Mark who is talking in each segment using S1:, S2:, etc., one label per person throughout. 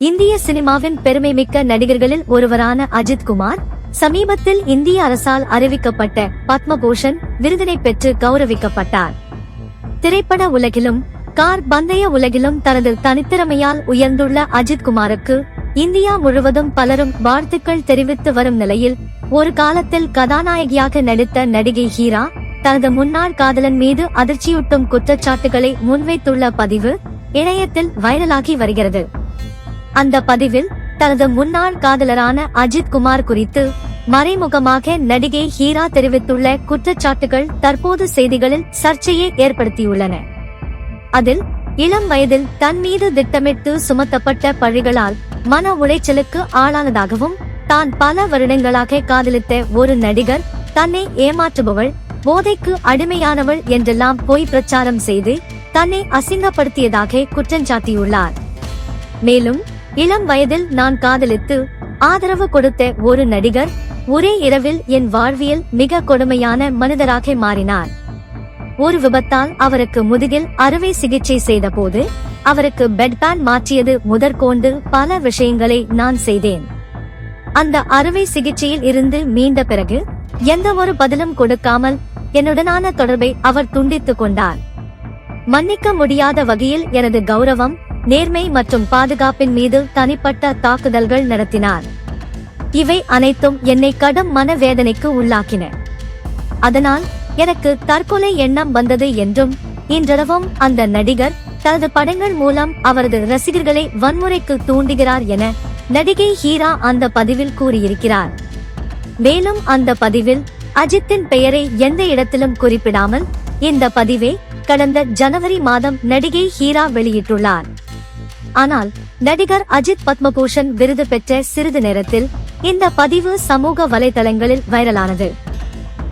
S1: இந்திய சினிமாவின் பெருமைமிக்க நடிகர்களில் ஒருவரான அஜித் குமார் சமீபத்தில் இந்திய அரசால் அறிவிக்கப்பட்ட பத்மபூஷன் விருதினை பெற்று கௌரவிக்கப்பட்டார். திரைப்பட உலகிலும் கார் பந்தய உலகிலும் தனது தனித்திறமையால் உயர்ந்துள்ள அஜித் குமாருக்கு இந்தியா முழுவதும் பலரும் வாழ்த்துக்கள் தெரிவித்து வரும் நிலையில் ஒரு காலத்தில் கதாநாயகியாக நடித்த நடிகை ஹீரா தனது முன்னாள் காதலன் மீது அதிர்ச்சியூட்டும் குற்றச்சாட்டுகளை முன்வைத்துள்ள பதிவு இணையத்தில் வைரலாகி வருகிறது. அந்த பதிவில் தனது முன்னாள் காதலரான அஜித் குமார் குறித்து மறைமுகமாக நடிகை ஹீரா தெரிவித்துள்ள குற்றச்சாட்டுகள் தற்போது செய்திகளில் சர்ச்சையை ஏற்படுத்தியுள்ளன. அதில் இளம் வயதில் தன் மீது திட்டமிட்டு சுமத்தப்பட்ட பழிகளால் மன உளைச்சலுக்கு ஆளானதாகவும் தான் பல வருடங்களாக காதலித்த ஒரு நடிகர் தன்னை ஏமாற்றுபவள் போதைக்கு அடிமையானவள் என்றெல்லாம் பொய் பிரச்சாரம் செய்து தன்னை அசிங்கப்படுத்தியதாக குற்றஞ்சாட்டியுள்ளார் மேலும் இளம் வயதில் நான் காதலித்து ஆதரவு கொடுத்த ஒரு நடிகர் ஒரே இரவில் என் வாழ்வியல் மிக கொடுமையான மனிதராக மாறினார். ஒரு விபத்தால் அவருக்கு முதுகில் அறுவை சிகிச்சை செய்தபோது அவருக்கு பெட்பேன் மாற்றியது முதற்கொண்டு பல விஷயங்களை நான் செய்தேன். அந்த அறுவை சிகிச்சையில் இருந்து மீண்ட பிறகு எந்த ஒரு பதிலும் கொடுக்காமல் என்னுடனான தொடர்பை அவர் துண்டித்துக் கொண்டார். மன்னிக்க முடியாத வகையில் எனது கௌரவம் நேர்மை மற்றும் பாதுகாப்பின் மீது தனிப்பட்ட தாக்குதல்கள் நடத்தினார். இவை அனைத்தும் என்னை கடும் மனவேதனைக்கு உள்ளாக்கின. அதனால் எனக்கு தற்கொலை எண்ணம் வந்தது என்றும் இன்றளவும் அந்த நடிகர் தனது படங்கள் மூலம் அவரது ரசிகர்களை வன்முறைக்கு தூண்டுகிறார் என நடிகை ஹீரா அந்த பதிவில் கூறியிருக்கிறார். மேலும் அந்த பதிவில் அஜித்தின் பெயரை எந்த இடத்திலும் குறிப்பிடாமல் இந்த பதிவை கடந்த ஜனவரி மாதம் நடிகை ஹீரா வெளியிட்டுள்ளார். ஆனால் நடிகர் அஜித் பத்மபூஷன் விருது பெற்ற சிறிது நேரத்தில் இந்த பதிவு சமூக வலைதளங்களில் வைரலானது.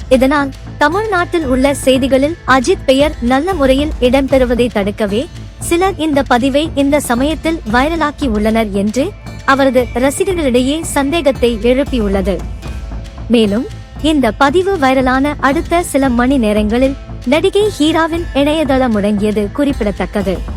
S1: இதனால் தமிழ்நாட்டில் உள்ள செய்திகளில் அஜித் பெயர் நல்ல முறையில் இடம்பெறுவதை தடுக்கவே சிலர் இந்த பதிவை இந்த சமயத்தில் வைரலாக்கி உள்ளனர் என்று அவரது ரசிகர்களிடையே சந்தேகத்தை எழுப்பியுள்ளது. மேலும் இந்த பதிவு வைரலான அடுத்த சில மணி நேரங்களில் நடிகை ஹீராவின் இணையதளம் முடங்கியது குறிப்பிடத்தக்கது.